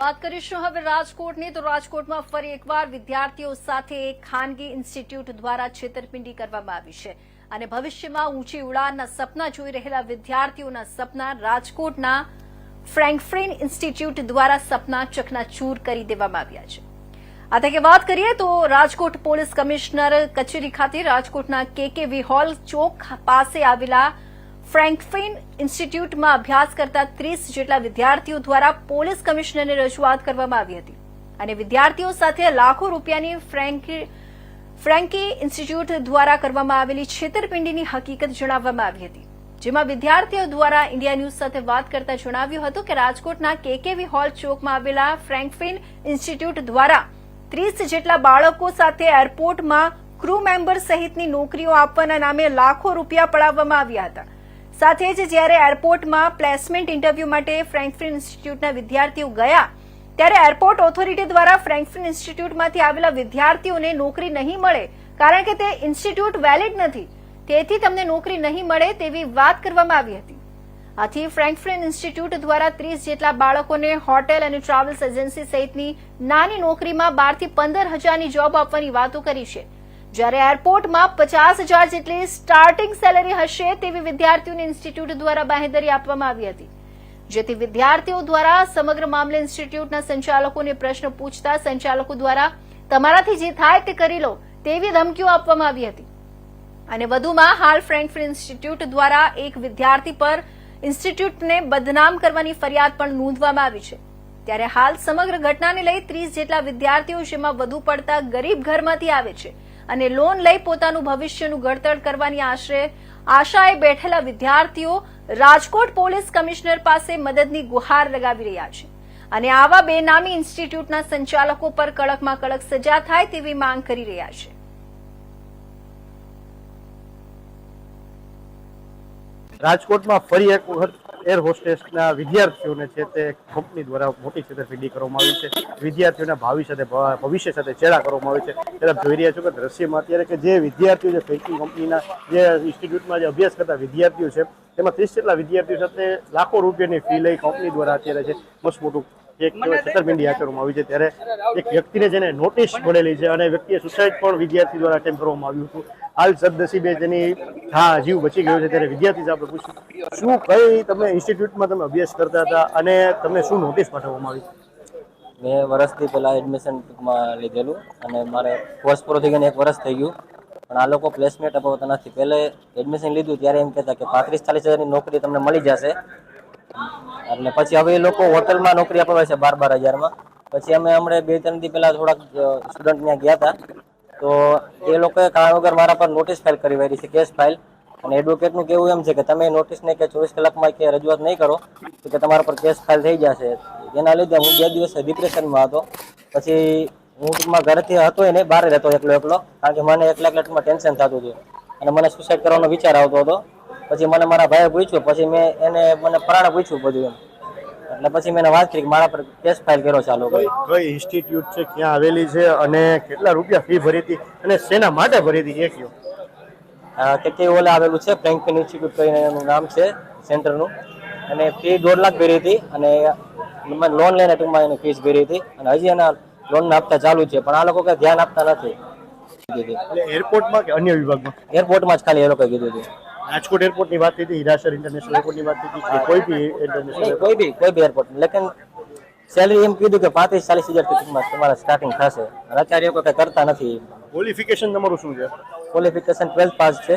વાત કરીશું હવે રાજકોટની. તો રાજકોટમાં ફરી એકવાર વિદ્યાર્થીઓ સાથે ખાનગી ઇન્સ્ટિટ્યૂટ દ્વારા છેતરપિંડી કરવામાં આવી છે. અને ભવિષ્યમાં ઊંચી ઉડાનના સપના જોઈ રહેલા વિદ્યાર્થીઓના સપના રાજકોટના ફ્રેન્કફ્રેન ઇન્સ્ટિટ્યૂટ દ્વારા સપના ચકનાચૂર કરી દેવામાં આવ્યા છે. આ તકે વાત કરીએ તો રાજકોટ પોલીસ કમિશનર કચેરી ખાતે રાજકોટના કેકેવી હોલ ચોક પાસે આવેલા ફ્રેન્કફિન ઇન્સ્ટિટ્યૂટમાં અભ્યાસ કરતા ત્રીસ જેટલા વિદ્યાર્થીઓ દ્વારા પોલીસ કમિશનરને રજૂઆત કરવામાં આવી હતી. અને વિદ્યાર્થીઓ સાથે લાખો રૂપિયાની ફ્રેન્કી ઇન્સ્ટિટ્યૂટ દ્વારા કરવામાં આવેલી છેતરપિંડીની હકીકત જણાવવામાં આવી હતી. જેમાં વિદ્યાર્થીઓ દ્વારા ઇન્ડિયા ન્યૂઝ સાથે વાત કરતા જણાવ્યું હતું કે રાજકોટના કેકેવી હોલ ચોકમાં આવેલા ફ્રેન્કફિન ઇન્સ્ટિટ્યૂટ દ્વારા ત્રીસ જેટલા બાળકો સાથે એરપોર્ટમાં ક્રૂ મેમ્બર સહિતની નોકરીઓ આપવાના નામે લાખો રૂપિયા પડાવવામાં આવ્યા હતા. સાથે જ જ્યારે એરપોર્ટમાં પ્લેસમેન્ટ ઇન્ટરવ્યૂ માટે ફ્રેન્કફિન ઇન્સ્ટિટ્યૂટના વિદ્યાર્થીઓ ગયા, ત્યારે એરપોર્ટ ઓથોરિટી દ્વારા ફ્રેન્કફિન ઇન્સ્ટિટ્યૂટમાંથી આવેલા વિદ્યાર્થીઓને નોકરી નહીં મળે, કારણ કે તે ઇન્સ્ટિટ્યૂટ વેલિડ નથી. તેથી તમને નોકરી નહીં મળે તેવી વાત કરવામાં આવી હતી. આથી ફ્રેન્કફિન ઇન્સ્ટિટ્યૂટ દ્વારા ત્રીસ જેટલા બાળકોને હોટેલ અને ટ્રાવેલ્સ એજન્સી સહિતની નાની નોકરીમાં બારથી પંદર હજારની જોબ આપવાની વાતો કરી છે. જ્યારે એરપોર્ટમાં પચાસ હજાર જેટલી સ્ટાર્ટિંગ સેલેરી હશે તેવી વિદ્યાર્થીઓને ઇન્સ્ટિટ્યૂટ દ્વારા બાંહેધરી આપવામાં આવી હતી. જેથી વિદ્યાર્થીઓ દ્વારા સમગ્ર મામલે ઇન્સ્ટિટ્યૂટના સંચાલકોને પ્રશ્ન પૂછતા સંચાલકો દ્વારા તમારાથી જે થાય તે કરી લો તેવી ધમકીઓ આપવામાં આવી હતી. અને વધુમાં હાલ ફ્રેન્કફર્ટ ઇન્સ્ટિટ્યૂટ દ્વારા એક વિદ્યાર્થી પર ઇન્સ્ટિટ્યૂટને બદનામ કરવાની ફરિયાદ પણ નોંધવામાં આવી છે. ત્યારે હાલ સમગ્ર ઘટનાને લઈ ત્રીસ જેટલા વિદ્યાર્થીઓ જેમાં વધુ પડતા ગરીબ ઘરમાંથી આવે છે. અને લોન લઈ પોતાનું ભવિષ્યનું ઘડતર કરવાની આશરે આશાએ બેઠેલા વિદ્યાર્થીઓ રાજકોટ પોલીસ કમિશનર પાસે મદદની ગુહાર લગાવી રહ્યા છે. અને આવા બેનામી ઇન્સ્ટિટ્યૂટના સંચાલકો પર કડકમાં કડક સજા થાય તેવી માંગ કરી રહ્યા છે. રાજકોટમાં ફરી એક વખત એર હોસ્ટેસના વિદ્યાર્થીઓને છે તે કંપની દ્વારા મોટી છેતરપિંડી કરવામાં આવી છે. વિદ્યાર્થીઓના ભાવિ સાથે ભવિષ્ય સાથે ચેડા કરવામાં આવી છે. ત્યારે જોઈ રહ્યા છો કે દ્રશ્યમાં અત્યારે કે જે વિદ્યાર્થીઓ જે ફેકિંગ કંપનીના જે ઇન્સ્ટિટ્યૂટમાં જે અભ્યાસ કરતા વિદ્યાર્થીઓ છે, તેમાં ત્રીસ જેટલા વિદ્યાર્થીઓ સાથે લાખો રૂપિયાની ફી લઈ કંપની દ્વારા અત્યારે છે મસ્ત મોટું એક છેતરપિંડી આચરવામાં આવી છે ત્યારે એક વ્યક્તિને જેને નોટિસ મળેલી છે અને વ્યક્તિએ સુસાઇડ પણ વિદ્યાર્થી દ્વારા અટેમ્પ કરવામાં આવ્યું હતું. હાલ સદનસીબે જેની હા જીવ બચી ગયો છે ત્યારે વિદ્યાર્થી આપણે પૂછ્યું શું કઈ તમે ઇન્સ્ટિટ્યૂટમાં તમે અભ્યાસ કરતા હતા અને તમને શું નોટિસ પાઠવવામાં આવી? મેં વર્ષથી પહેલાં એડમિશન ટૂંકમાં લીધેલું અને મારે કોર્સ પૂરો થઈ ગયો એક વર્ષ થઈ ગયું. પણ આ લોકો પ્લેસમેન્ટ અપાવતા નથી. પહેલે એડમિશન લીધું ત્યારે એમ કહેતા કે પાંત્રીસ ચાલીસ હજારની નોકરી તમને મળી જશે. અને પછી હવે એ લોકો હોટલમાં નોકરી અપાવે છે બાર બાર હજારમાં. પછી અમે હમણાં બે ત્રણ દી પહેલાં થોડાક સ્ટુડન્ટ ત્યાં ગયા હતા તો એ લોકોએ કારણ વગર મારા પર નોટિસ ફાઇલ કરી વાળી છે કેસ ફાઇલ અને એડવોકેટનું કેવું એમ છે કે તમે નોટિસને કે ચોવીસ કલાકમાં કે રજૂઆત નહીં કરો, તો કે તમારા પર કેસ ફાઇલ થઈ જશે. એના લીધે હું બે દિવસ ડિપ્રેશનમાં હતો. પછી હું ટૂંકમાં ઘરેથી હતો એને બહાર રહેતો એકલો એકલો. કારણ કે મને એકલા એકલા ટૂંકમાં ટેન્શન થતું હતું. અને મને સુસાઇડ કરવાનો વિચાર આવતો હતો. પછી મને મારા ભાઈએ પૂછ્યું પછી મેં એને મને પરાણે પૂછ્યું બધું એમ. એટલે પછી મેં વાત કરી કે મારા પર કેસ ફાઇલ કર્યો ચાલુ કઈ ઇન્સ્ટિટ્યૂટ છે ક્યાં આવેલી છે અને કેટલા રૂપિયા ફી ભરી હતી અને શેના માટે ભરી હતી એ કયો? કે કે ઓલે આવેલું છે ફ્રેન્કફિન ઇન્સ્ટિટ્યૂટ કરીને એનું નામ છે સેન્ટરનું અને ફી દોઢ લાખ ભરી હતી અને લોન લઈને ટૂંકમાં એની ફીસ ભરી હતી. અને હજી એના લોન આપતા ચાલુ છે પણ આ લોકો કઈ ધ્યાન આપતા નથી. એરપોર્ટમાં કે અન્ય વિભાગમાં? એરપોર્ટમાં જ ખાલી એ લોકોએ કીધું હતું. રાજકોટ એરપોર્ટની વાત થઈ હતી હિરાસર ઇન્ટરનેશનલ એરપોર્ટની વાત થઈ હતી કે કોઈ બી ઇન્ટરનેશનલ કોઈ બી કોઈ બી એરપોર્ટ લેકિન સેલરી એમ કીધું કે પાંત્રીસ ચાલીસ હજાર ટૂંકમાં તમારા સ્ટાર્ટિંગ થશે. અત્યારે એ લોકો કઈ કરતા નથી. ક્વોલિફિકેશન તમારું શું છે? ક્વોલિફિકેશન ટ્વેલ્થ પાસ છે.